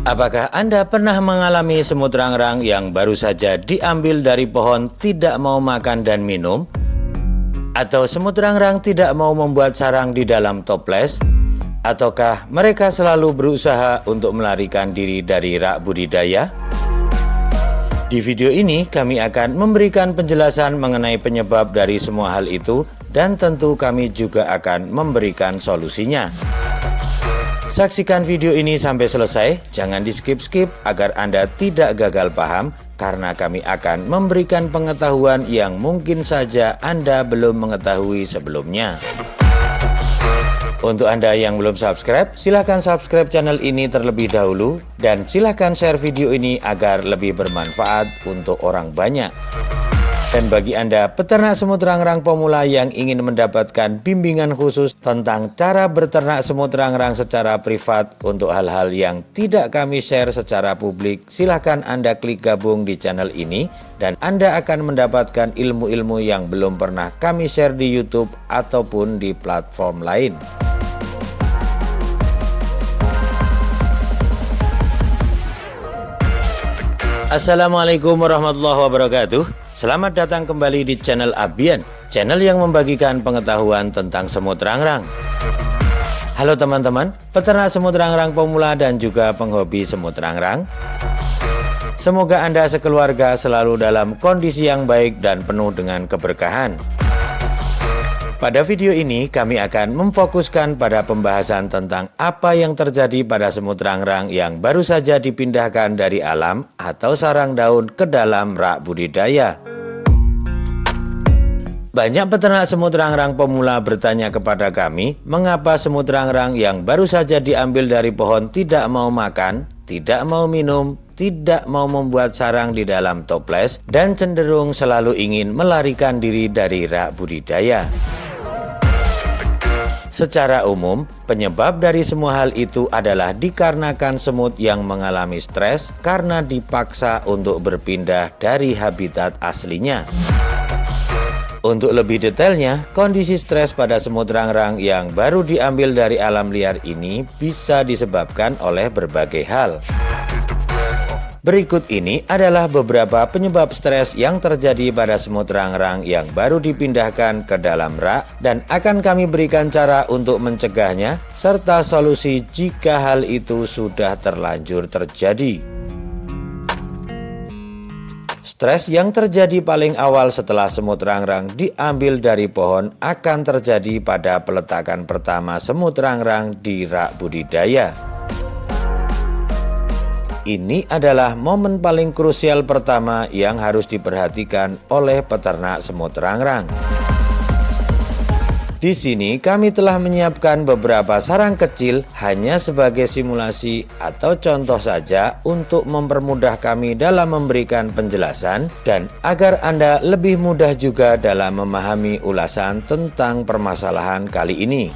Apakah Anda pernah mengalami semut rangrang yang baru saja diambil dari pohon tidak mau makan dan minum? Atau semut rangrang tidak mau membuat sarang di dalam toples? Ataukah mereka selalu berusaha untuk melarikan diri dari rak budidaya? Di video ini kami akan memberikan penjelasan mengenai penyebab dari semua hal itu dan tentu kami juga akan memberikan solusinya. Saksikan video ini sampai selesai, jangan di skip-skip agar Anda tidak gagal paham karena kami akan memberikan pengetahuan yang mungkin saja Anda belum mengetahui sebelumnya. Untuk Anda yang belum subscribe, silahkan subscribe channel ini terlebih dahulu dan silahkan share video ini agar lebih bermanfaat untuk orang banyak. Dan bagi Anda peternak semut rangrang pemula yang ingin mendapatkan bimbingan khusus tentang cara berternak semut rangrang secara privat untuk hal-hal yang tidak kami share secara publik, silahkan Anda klik gabung di channel ini dan Anda akan mendapatkan ilmu-ilmu yang belum pernah kami share di YouTube ataupun di platform lain. Assalamualaikum warahmatullahi wabarakatuh. Selamat datang kembali di channel Abian, channel yang membagikan pengetahuan tentang semut rangrang. Halo teman-teman, peternak semut rangrang pemula dan juga penghobi semut rangrang. Semoga Anda sekeluarga selalu dalam kondisi yang baik dan penuh dengan keberkahan. Pada video ini kami akan memfokuskan pada pembahasan tentang apa yang terjadi pada semut rangrang yang baru saja dipindahkan dari alam atau sarang daun ke dalam rak budidaya. Banyak peternak semut rangrang pemula bertanya kepada kami, mengapa semut rangrang yang baru saja diambil dari pohon tidak mau makan, tidak mau minum, tidak mau membuat sarang di dalam toples, dan cenderung selalu ingin melarikan diri dari rak budidaya. Secara umum, penyebab dari semua hal itu adalah dikarenakan semut yang mengalami stres karena dipaksa untuk berpindah dari habitat aslinya. Untuk lebih detailnya, kondisi stres pada semut rangrang yang baru diambil dari alam liar ini bisa disebabkan oleh berbagai hal. Berikut ini adalah beberapa penyebab stres yang terjadi pada semut rangrang yang baru dipindahkan ke dalam rak dan akan kami berikan cara untuk mencegahnya serta solusi jika hal itu sudah terlanjur terjadi. Stres yang terjadi paling awal setelah semut rangrang diambil dari pohon akan terjadi pada peletakan pertama semut rangrang di rak budidaya. Ini adalah momen paling krusial pertama yang harus diperhatikan oleh peternak semut rangrang. Di sini kami telah menyiapkan beberapa sarang kecil hanya sebagai simulasi atau contoh saja untuk mempermudah kami dalam memberikan penjelasan dan agar Anda lebih mudah juga dalam memahami ulasan tentang permasalahan kali ini.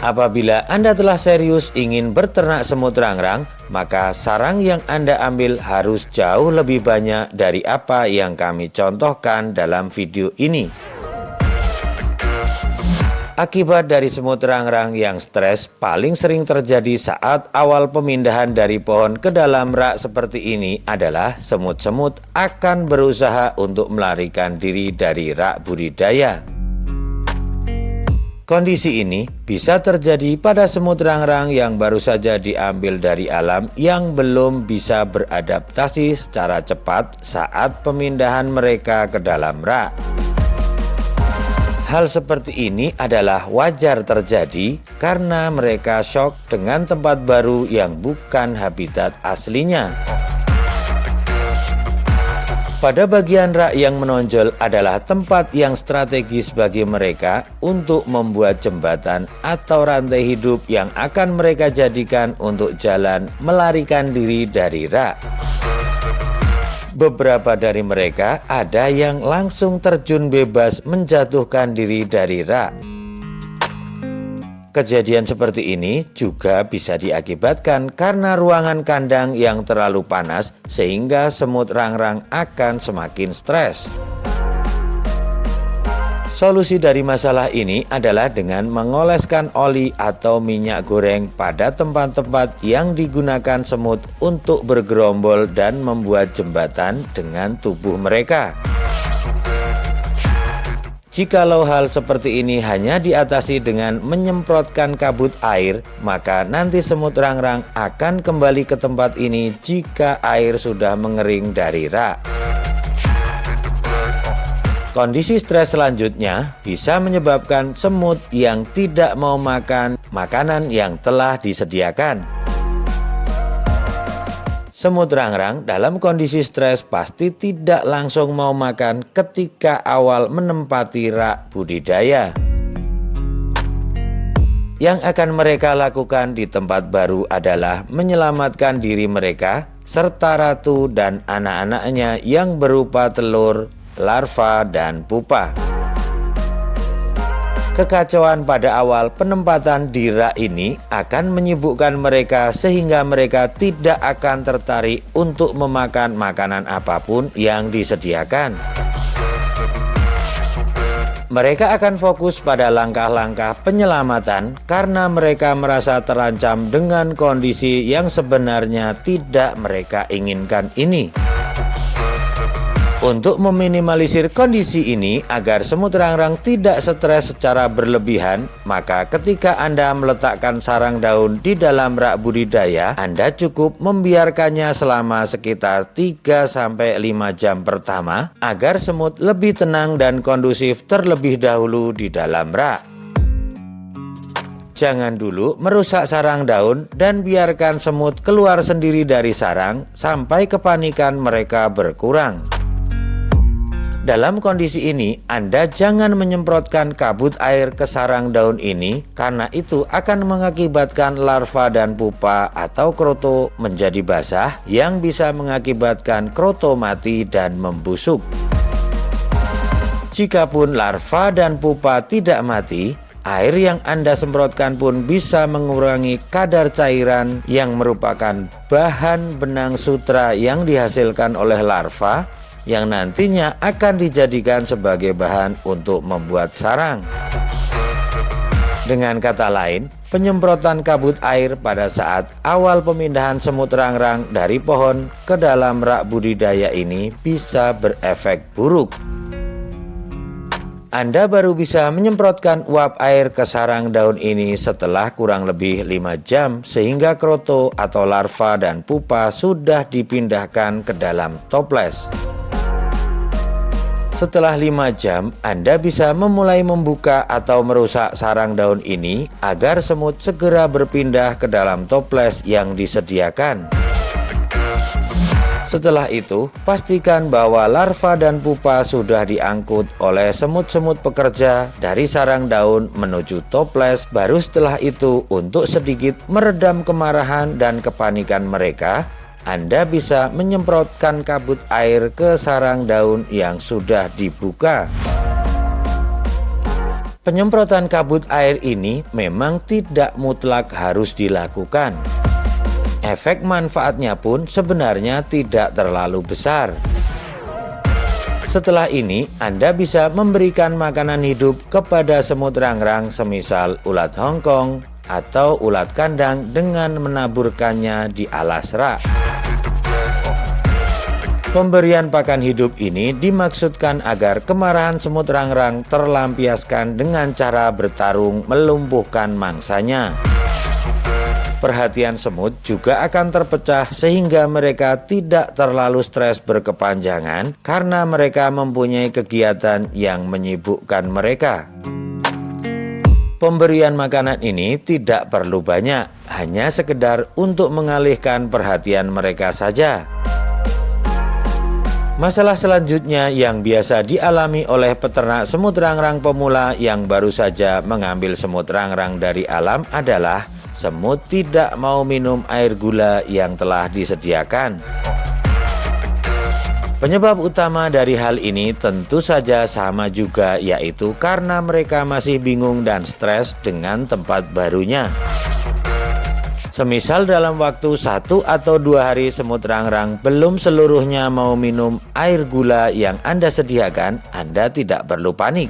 Apabila Anda telah serius ingin berternak semut rangrang, maka sarang yang Anda ambil harus jauh lebih banyak dari apa yang kami contohkan dalam video ini. Akibat dari semut rangrang yang stres paling sering terjadi saat awal pemindahan dari pohon ke dalam rak seperti ini adalah semut-semut akan berusaha untuk melarikan diri dari rak budidaya. Kondisi ini bisa terjadi pada semut rangrang yang baru saja diambil dari alam yang belum bisa beradaptasi secara cepat saat pemindahan mereka ke dalam rak. Hal seperti ini adalah wajar terjadi karena mereka shock dengan tempat baru yang bukan habitat aslinya. Pada bagian rak yang menonjol adalah tempat yang strategis bagi mereka untuk membuat jembatan atau rantai hidup yang akan mereka jadikan untuk jalan melarikan diri dari rak. Beberapa dari mereka ada yang langsung terjun bebas menjatuhkan diri dari rak. Kejadian seperti ini juga bisa diakibatkan karena ruangan kandang yang terlalu panas sehingga semut rangrang akan semakin stres. Solusi dari masalah ini adalah dengan mengoleskan oli atau minyak goreng pada tempat-tempat yang digunakan semut untuk bergerombol dan membuat jembatan dengan tubuh mereka. Jikalau hal seperti ini hanya diatasi dengan menyemprotkan kabut air, maka nanti semut rangrang akan kembali ke tempat ini jika air sudah mengering dari rak. Kondisi stres selanjutnya bisa menyebabkan semut yang tidak mau makan makanan yang telah disediakan. Semut rangrang dalam kondisi stres pasti tidak langsung mau makan ketika awal menempati rak budidaya. Yang akan mereka lakukan di tempat baru adalah menyelamatkan diri mereka serta ratu dan anak-anaknya yang berupa telur, larva, dan pupa. Kekacauan pada awal penempatan di rak ini akan menyibukkan mereka sehingga mereka tidak akan tertarik untuk memakan makanan apa pun yang disediakan. Mereka akan fokus pada langkah-langkah penyelamatan karena mereka merasa terancam dengan kondisi yang sebenarnya tidak mereka inginkan ini. Untuk meminimalisir kondisi ini agar semut rangrang tidak stres secara berlebihan, maka ketika Anda meletakkan sarang daun di dalam rak budidaya, Anda cukup membiarkannya selama sekitar 3-5 jam pertama agar semut lebih tenang dan kondusif terlebih dahulu di dalam rak. Jangan dulu merusak sarang daun dan biarkan semut keluar sendiri dari sarang sampai kepanikan mereka berkurang. Dalam kondisi ini, Anda jangan menyemprotkan kabut air ke sarang daun ini karena itu akan mengakibatkan larva dan pupa atau kroto menjadi basah yang bisa mengakibatkan kroto mati dan membusuk. Jikapun larva dan pupa tidak mati, air yang Anda semprotkan pun bisa mengurangi kadar cairan yang merupakan bahan benang sutra yang dihasilkan oleh larva yang nantinya akan dijadikan sebagai bahan untuk membuat sarang. Dengan kata lain, penyemprotan kabut air pada saat awal pemindahan semut rangrang dari pohon ke dalam rak budidaya ini bisa berefek buruk. Anda baru bisa menyemprotkan uap air ke sarang daun ini setelah kurang lebih 5 jam sehingga kroto atau larva dan pupa sudah dipindahkan ke dalam toples. Setelah 5 jam, Anda bisa memulai membuka atau merusak sarang daun ini agar semut segera berpindah ke dalam toples yang disediakan. Setelah itu, pastikan bahwa larva dan pupa sudah diangkut oleh semut-semut pekerja dari sarang daun menuju toples. Baru setelah itu, untuk sedikit meredam kemarahan dan kepanikan mereka, anda bisa menyemprotkan kabut air ke sarang daun yang sudah dibuka. Penyemprotan kabut air ini memang tidak mutlak harus dilakukan. Efek manfaatnya pun sebenarnya tidak terlalu besar. Setelah ini, Anda bisa memberikan makanan hidup kepada semut rangrang semisal ulat Hongkong atau ulat kandang dengan menaburkannya di alas rak. Pemberian pakan hidup ini dimaksudkan agar kemarahan semut rangrang terlampiaskan dengan cara bertarung melumpuhkan mangsanya. Perhatian semut juga akan terpecah sehingga mereka tidak terlalu stres berkepanjangan karena mereka mempunyai kegiatan yang menyibukkan mereka. Pemberian makanan ini tidak perlu banyak, hanya sekedar untuk mengalihkan perhatian mereka saja. Masalah selanjutnya yang biasa dialami oleh peternak semut rangrang pemula yang baru saja mengambil semut rangrang dari alam adalah semut tidak mau minum air gula yang telah disediakan. Penyebab utama dari hal ini tentu saja sama juga yaitu karena mereka masih bingung dan stres dengan tempat barunya. Semisal dalam waktu satu atau dua hari semut rangrang belum seluruhnya mau minum air gula yang Anda sediakan, Anda tidak perlu panik.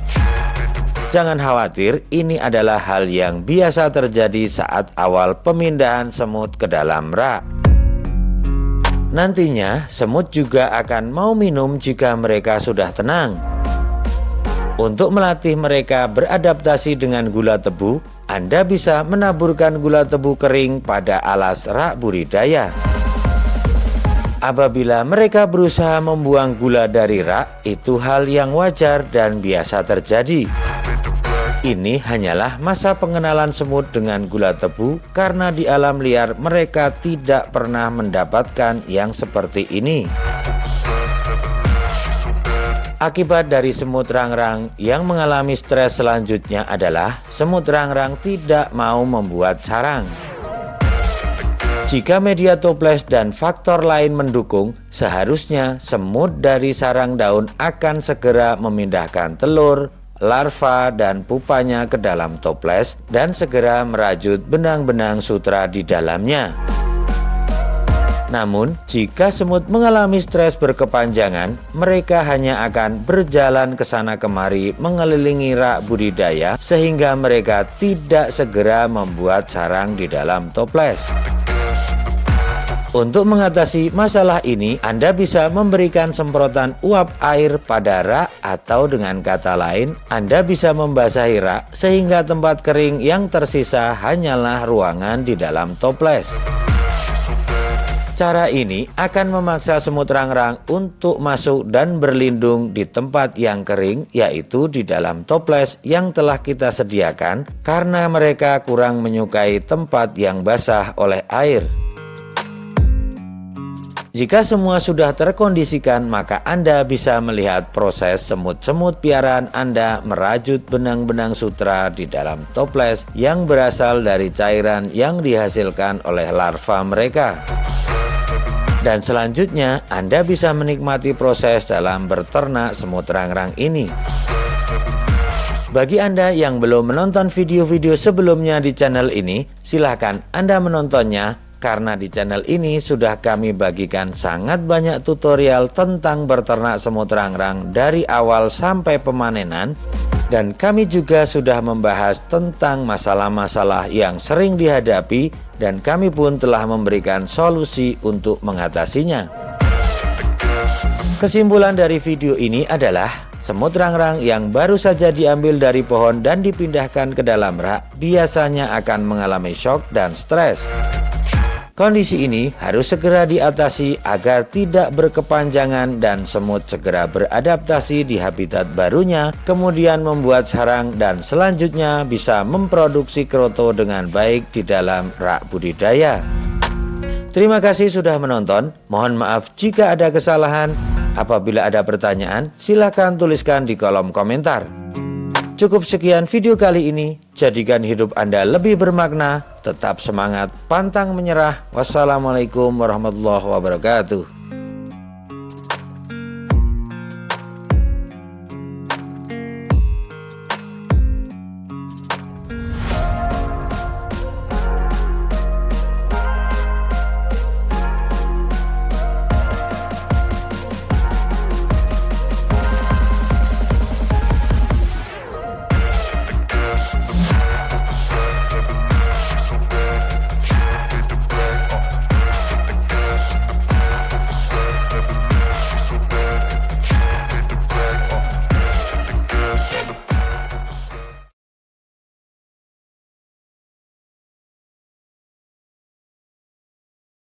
Jangan khawatir, ini adalah hal yang biasa terjadi saat awal pemindahan semut ke dalam rak. Nantinya, semut juga akan mau minum jika mereka sudah tenang. Untuk melatih mereka beradaptasi dengan gula tebu, Anda bisa menaburkan gula tebu kering pada alas rak budidaya. Apabila mereka berusaha membuang gula dari rak, itu hal yang wajar dan biasa terjadi. Ini hanyalah masa pengenalan semut dengan gula tebu karena di alam liar mereka tidak pernah mendapatkan yang seperti ini. Akibat dari semut rangrang yang mengalami stres selanjutnya adalah semut rangrang tidak mau membuat sarang. Jika media toples dan faktor lain mendukung, seharusnya semut dari sarang daun akan segera memindahkan telur, larva dan pupanya ke dalam toples dan segera merajut benang-benang sutra di dalamnya. Namun, jika semut mengalami stres berkepanjangan, mereka hanya akan berjalan ke sana kemari mengelilingi rak budidaya sehingga mereka tidak segera membuat sarang di dalam toples. Untuk mengatasi masalah ini, Anda bisa memberikan semprotan uap air pada rak atau dengan kata lain, Anda bisa membasahi rak sehingga tempat kering yang tersisa hanyalah ruangan di dalam toples. Cara ini akan memaksa semut rangrang untuk masuk dan berlindung di tempat yang kering, yaitu di dalam toples yang telah kita sediakan, karena mereka kurang menyukai tempat yang basah oleh air. Jika semua sudah terkondisikan, maka Anda bisa melihat proses semut-semut piaraan Anda merajut benang-benang sutra di dalam toples yang berasal dari cairan yang dihasilkan oleh larva mereka. Dan selanjutnya, Anda bisa menikmati proses dalam berternak semut rangrang ini. Bagi Anda yang belum menonton video-video sebelumnya di channel ini, silahkan Anda menontonnya karena di channel ini sudah kami bagikan sangat banyak tutorial tentang berternak semut rangrang dari awal sampai pemanenan dan kami juga sudah membahas tentang masalah-masalah yang sering dihadapi dan kami pun telah memberikan solusi untuk mengatasinya. Kesimpulan dari video ini adalah semut rangrang yang baru saja diambil dari pohon dan dipindahkan ke dalam rak biasanya akan mengalami shock dan stres. Kondisi ini harus segera diatasi agar tidak berkepanjangan dan semut segera beradaptasi di habitat barunya, kemudian membuat sarang dan selanjutnya bisa memproduksi kroto dengan baik di dalam rak budidaya. Terima kasih sudah menonton. Mohon maaf jika ada kesalahan. Apabila ada pertanyaan, silakan tuliskan di kolom komentar. Cukup sekian video kali ini. Jadikan hidup Anda lebih bermakna. Tetap semangat, pantang menyerah. Wassalamualaikum warahmatullahi wabarakatuh.